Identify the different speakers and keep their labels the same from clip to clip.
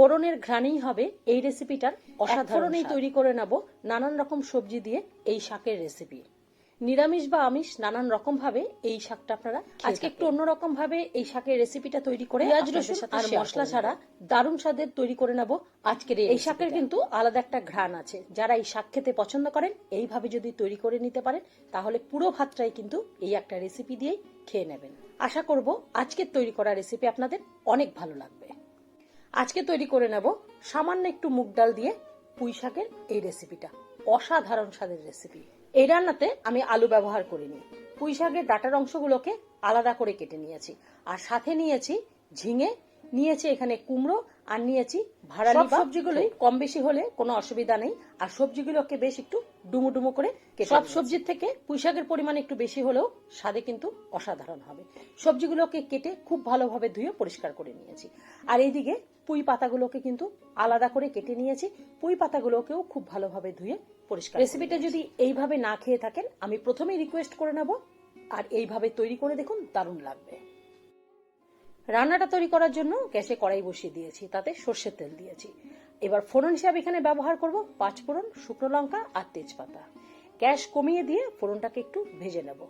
Speaker 1: ফোড়নের ঘ্রাণেই হবে এই রেসিপিটার অসাধারণই তৈরি করে নেব নানান রকম সবজি দিয়ে এই শাকের রেসিপি নিরামিষ বা আমিষ নানান রকম ভাবে এই শাকটা আপনারা আজকে একটু অন্যরকম ভাবে এই শাকের রেসিপিটা তৈরি করে পেঁয়াজ রসুন আর মশলা ছাড়া দারুণ স্বাদের তৈরি করে নেব আজকের এই শাকের কিন্তু আলাদা একটা ঘ্রাণ আছে। যারা এই শাক খেতে পছন্দ করেন এইভাবে যদি তৈরি করে নিতে পারেন তাহলে পুরো ভাতটাই কিন্তু এই একটা রেসিপি দিয়েই খেয়ে নেবেন। আশা করব আজকের তৈরি করা রেসিপি আপনাদের অনেক ভালো লাগবে। আজকে তৈরি করে নেব সামান্য একটু মুগ ডাল দিয়ে পুঁই শাকের এই রেসিপিটা অসাধারণ স্বাদের রেসিপি এই রান্নাতে আমি আলু ব্যবহার করিনি। পুঁই শাকের ডাটার অংশগুলোকে আলাদা করে কেটে নিয়েছি। আর সাথে নিয়েছি ঝিঙে নিয়েছি এখানে কুমড়ো আর নিয়েছি ভাড়ালি সবজিগুলোই কম বেশি হলে কোনো অসুবিধা নেই। আর সবজিগুলোকে বেশ একটু ডুমু ডুমু করে সব সবজির থেকে পুঁইশাকের পরিমাণ একটু বেশি হলেও স্বাদে কিন্তু অসাধারণ হবে। সবজিগুলোকে কেটে খুব ভালোভাবে ধুয়ে পরিষ্কার করে নিয়েছি। আর এইদিকে পুঁই পাতাগুলোকে কিন্তু আলাদা করে কেটে নিয়েছি। পুঁই পাতাগুলোকেও খুব ভালোভাবে ধুয়ে পরিষ্কার রেসিপিটা যদি এইভাবে না খেয়ে থাকেন আমি প্রথমেই রিকোয়েস্ট করে নেব। আর এইভাবে তৈরি করে দেখুন দারুণ লাগবে। রান্নাটা তৈরি করার জন্য গ্যাসে কড়াই বসিয়ে দিয়েছি তাতে সর্ষের তেল দিয়েছি। এবার ফোড়ন হিসাবে এখানে ব্যবহার করব পাঁচ ফোড়ন শুকনো লঙ্কা আর তেজপাতা। গ্যাস কমিয়ে দিয়ে ফোড়নটাকে একটু ভেজে নেব।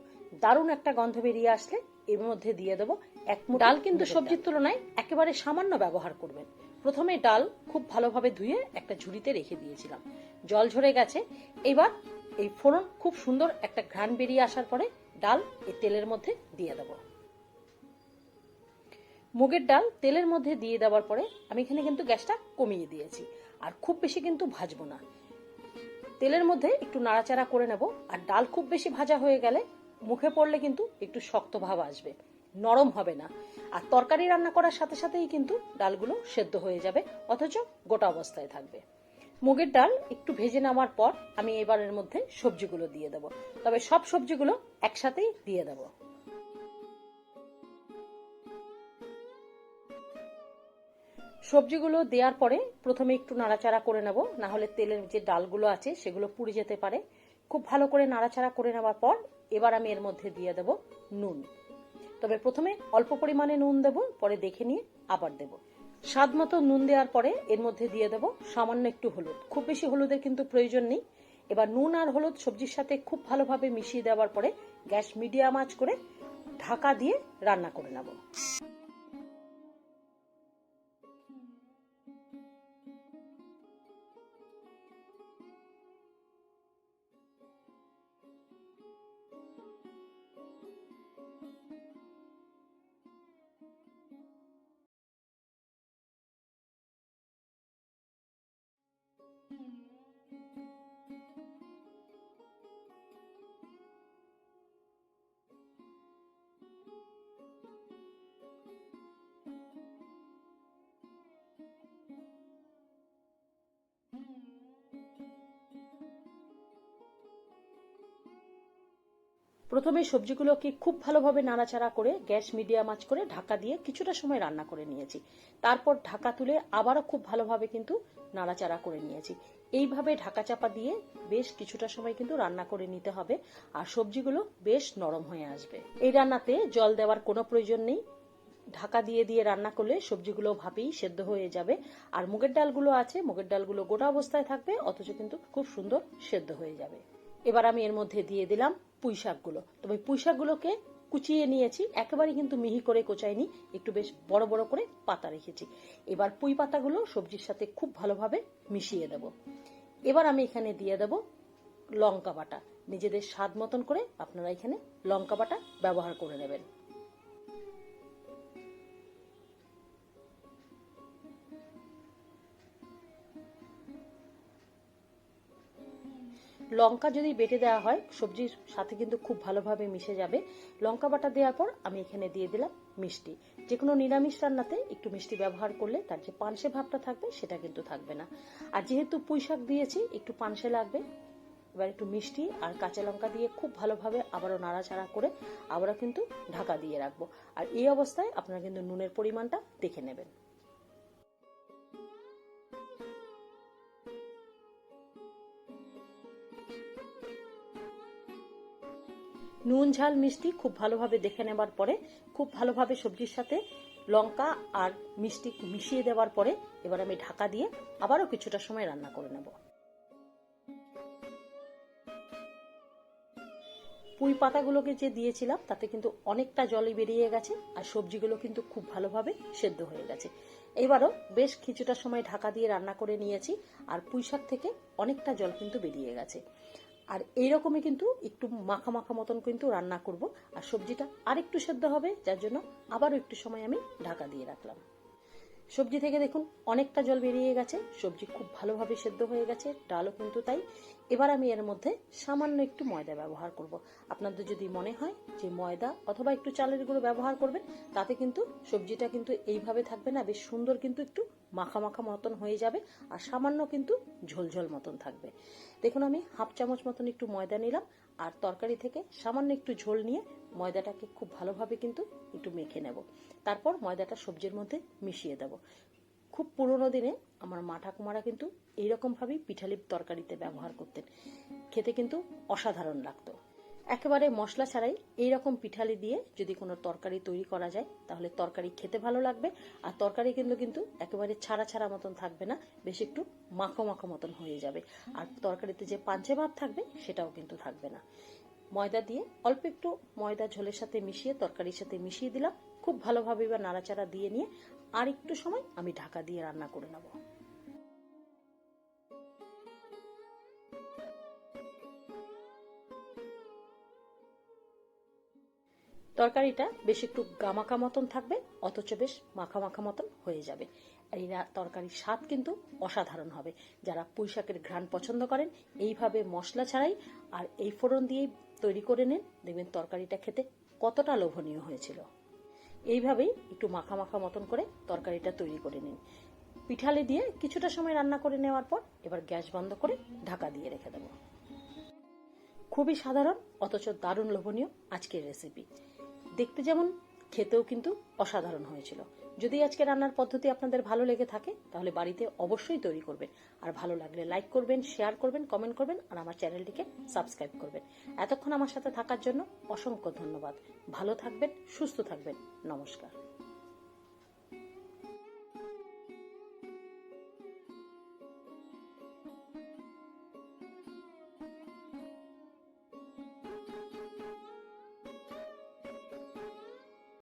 Speaker 1: দারুণ একটা গন্ধ বেরিয়ে আসলে এর মধ্যে দিয়ে দেবো এক মুঠো ডাল কিন্তু সবজির তুলনায় একেবারে সামান্য ব্যবহার করবেন। প্রথমে ডাল খুব ভালোভাবে ধুয়ে একটা ঝুড়িতে রেখে দিয়েছিলাম। জল ঝরে গেছে। এবার এই ফোড়ন খুব সুন্দর একটা ঘ্রাণ বেরিয়ে আসার পরে ডাল এই তেলের মধ্যে দিয়ে দেবো। মুগের ডাল তেলের মধ্যে দিয়ে দেওয়ার পরে আমি এখানে কিন্তু গ্যাসটা কমিয়ে দিয়েছি। আর খুব বেশি কিন্তু ভাজবো না। তেলের মধ্যে একটু নাড়াচাড়া করে নেব। আর ডাল খুব বেশি ভাজা হয়ে গেলে মুখে পড়লে কিন্তু একটু শক্ত ভাব আসবে। নরম হবে না। আর তরকারি রান্না করার সাথে সাথেই কিন্তু ডালগুলো সেদ্ধ হয়ে যাবে, অথচ গোটা অবস্থায় থাকবে। মুগের ডাল একটু ভেজে নেওয়ার পর আমি এবারের মধ্যে সবজিগুলো দিয়ে দেবো। তবে সব সবজিগুলো একসাথেই দিয়ে দেবো। সবজিগুলো দেওয়ার পরে প্রথমে একটু নাড়াচাড়া করে নেব, না হলে তেলের যে ডালগুলো আছে সেগুলো পুড়ে যেতে পারে। খুব ভালো করে নাড়াচাড়া করে নেওয়ার পর এবার আমি এর মধ্যে দিয়ে দেব নুন। তবে প্রথমে অল্প পরিমাণে নুন দেব, পরে দেখে নিয়ে আবার দেব। স্বাদ মতো নুন দেওয়ার পরে এর মধ্যে দিয়ে দেব সামান্য একটু হলুদ। খুব বেশি হলুদের কিন্তু প্রয়োজন নেই। এবার নুন আর হলুদ সবজির সাথে খুব ভালোভাবে মিশিয়ে দেওয়ার পরে গ্যাস মিডিয়াম আঁচ করে ঢাকা দিয়ে রান্না করে নেব। Mm-hmm. প্রথমে সবজিগুলোকে খুব ভালোভাবে নাড়াচাড়া করে গ্যাস মিডিয়াম আঁচ করে ঢাকা দিয়ে কিছুটা সময় রান্না করে নিয়েছি। তারপর ঢাকা তুলে আবারও খুব ভালোভাবে কিন্তু নাড়াচাড়া করে নিয়েছি। এইভাবে ঢাকা চাপা দিয়ে বেশ কিছুটা সময় কিন্তু রান্না করে নিতে হবে আর সবজিগুলো বেশ নরম হয়ে আসবে। এই রান্নাতে জল দেওয়ার কোনো প্রয়োজন নেই। ঢাকা দিয়ে দিয়ে রান্না করলে সবজিগুলো ভাবেই সেদ্ধ হয়ে যাবে। আর মুগের ডালগুলো আছে, মুগের ডালগুলো গোটা অবস্থায় থাকবে, অথচ কিন্তু খুব সুন্দর সেদ্ধ হয়ে যাবে। এবার আমি এর মধ্যে দিয়ে দিলাম পুঁই শাকগুলো তবে পুঁই শাকগুলোকে কুচিয়ে নিয়েছি একেবারে কিন্তু মিহি করে কোচাইনি, একটু বেশ বড় বড় করে পাতা রেখেছি। এবার পুঁই পাতাগুলো সবজির সাথে খুব ভালোভাবে মিশিয়ে দেব। এবার আমি এখানে দিয়ে দেব লঙ্কা বাটা। নিজেদের স্বাদ মতন করে আপনারা এখানে লঙ্কা বাটা ব্যবহার করে নেবেন। লঙ্কা যদি বেটে দেওয়া হয়, সবজির সাথে কিন্তু খুব ভালোভাবে মিশে যাবে। লঙ্কা বাটা দেওয়ার পর আমি এখানে দিয়ে দিলাম মিষ্টি। যে কোনো নিরামিষ রান্নাতে একটু মিষ্টি ব্যবহার করলে তার যে পানসে ভাবটা থাকবে, সেটা কিন্তু থাকবে না। আর যেহেতু পুঁই শাক দিয়েছি, একটু পানসে লাগবে। এবার একটু মিষ্টি আর কাঁচা লঙ্কা দিয়ে খুব ভালোভাবে আবারও নাড়াচাড়া করে আবারও কিন্তু ঢাকা দিয়ে রাখব। আর এই অবস্থায় আপনারা কিন্তু নুনের পরিমাণটা দেখে নেবেন। নুন, ঝাল, মিষ্টি খুব ভালোভাবে দেখে নেবার পরে, খুব ভালোভাবে সবজির সাথে লঙ্কা আর মিষ্টি মিশিয়ে দেওয়ার পরে এবার আমি ঢাকা দিয়ে আবারও কিছুটা সময় রান্না করে নেব। পুঁই পাতাগুলোকে যে দিয়েছিলাম, তাতে কিন্তু অনেকটা জলই বেরিয়ে গেছে আর সবজিগুলো কিন্তু খুব ভালোভাবে সেদ্ধ হয়ে গেছে। এবারও বেশ কিছুটা সময় ঢাকা দিয়ে রান্না করে নিয়েছি আর পুঁই শাক থেকে অনেকটা জল কিন্তু বেরিয়ে গেছে। আর এইরকমই কিন্তু একটু মাখা মাখা মতন কিন্তু রান্না করব। আর সবজিটা আর একটু সেদ্ধ হবে, যার জন্য আবারও একটু সময় আমি ঢাকা দিয়ে রাখলাম। সবজি থেকে দেখুন, অনেকটা জল বেরিয়ে গেছে, সবজি খুব ভালোভাবে সেদ্ধ হয়ে গেছে, ডালও কিন্তু তাই। এবার আমি এর মধ্যে সামান্য একটু ময়দা ব্যবহার করব। আপনাদের যদি মনে হয় যে ময়দা অথবা একটু চালের গুঁড়ো ব্যবহার করবেন, তাতে কিন্তু সবজিটা কিন্তু এইভাবে থাকবে না, বেশ সুন্দর কিন্তু একটু মাখা মাখা মতন হয়ে যাবে আর সামান্য কিন্তু ঝোলঝোল মতন থাকবে। দেখুন আমি হাফ চামচ মতন একটু ময়দা নিলাম আর তরকারি থেকে সামান্য একটু ঝোল নিয়ে ময়দাটাকে খুব ভালোভাবে কিন্তু একটু মেখে নেব। তারপর ময়দাটা সবজির মধ্যে মিশিয়ে দেব। খুব পুরোনো দিনে আমার মা ঠাকুমারা কিন্তু এইরকমভাবেই পিঠালিপ তরকারিতে ব্যবহার করতেন। খেতে কিন্তু অসাধারণ লাগতো। একেবারে মশলা ছাড়াই এই রকম পিঠালি দিয়ে যদি কোনো তরকারি তৈরি করা যায়, তাহলে তরকারি খেতে ভালো লাগবে। আর তরকারি কিন্তু কিন্তু একেবারে ছাড়া ছাড়া মতন থাকবে না, বেশ একটু মাখো মাখো মতন হয়ে যাবে। আর তরকারিতে যে পাঞ্চে ভাব থাকবে, সেটাও কিন্তু থাকবে না। ময়দা দিয়ে অল্প একটু ময়দা ঝোলের সাথে মিশিয়ে, তরকারির সাথে মিশিয়ে দিলাম। খুব ভালোভাবে এবার নাড়াচাড়া দিয়ে নিয়ে আর একটু সময় আমি ঢাকা দিয়ে রান্না করে নেব। তরকারিটা বেশ একটু গামাকা মতন থাকবে, অথচ বেশ মাখা মাখা মতন হয়ে যাবে। এই তরকারির স্বাদ কিন্তু অসাধারণ হবে। যারা পুঁই শাকের ঘ্রাণ পছন্দ করেন, এইভাবে মশলা ছাড়াই আর এই ফোড়ন দিয়েই তৈরি করে নিন। দেখবেন তরকারিটা খেতে কতটা লোভনীয় হয়েছিল। এইভাবেই একটু মাখা মাখা মতন করে তরকারিটা তৈরি করে নিন। পিঠালে দিয়ে কিছুটা সময় রান্না করে নেওয়ার পর এবার গ্যাস বন্ধ করে ঢাকা দিয়ে রেখে দেব। খুবই সাধারণ, অথচ দারুণ লোভনীয় আজকের রেসিপি দেখতে যেমন খেতেও কিন্তু অসাধারণ হয়েছিল। যদি আজকে রান্নার পদ্ধতি আপনাদের ভালো লেগে থাকে, তাহলে বাড়িতে অবশ্যই তৈরি করবেন। আর ভালো লাগলে লাইক করবেন, শেয়ার করবেন, কমেন্ট করবেন, আর আমার চ্যানেলটিকে সাবস্ক্রাইব করবেন। এতক্ষণ আমার সাথে থাকার জন্য অসংখ্য ধন্যবাদ। ভালো থাকবেন, সুস্থ থাকবেন। নমস্কার।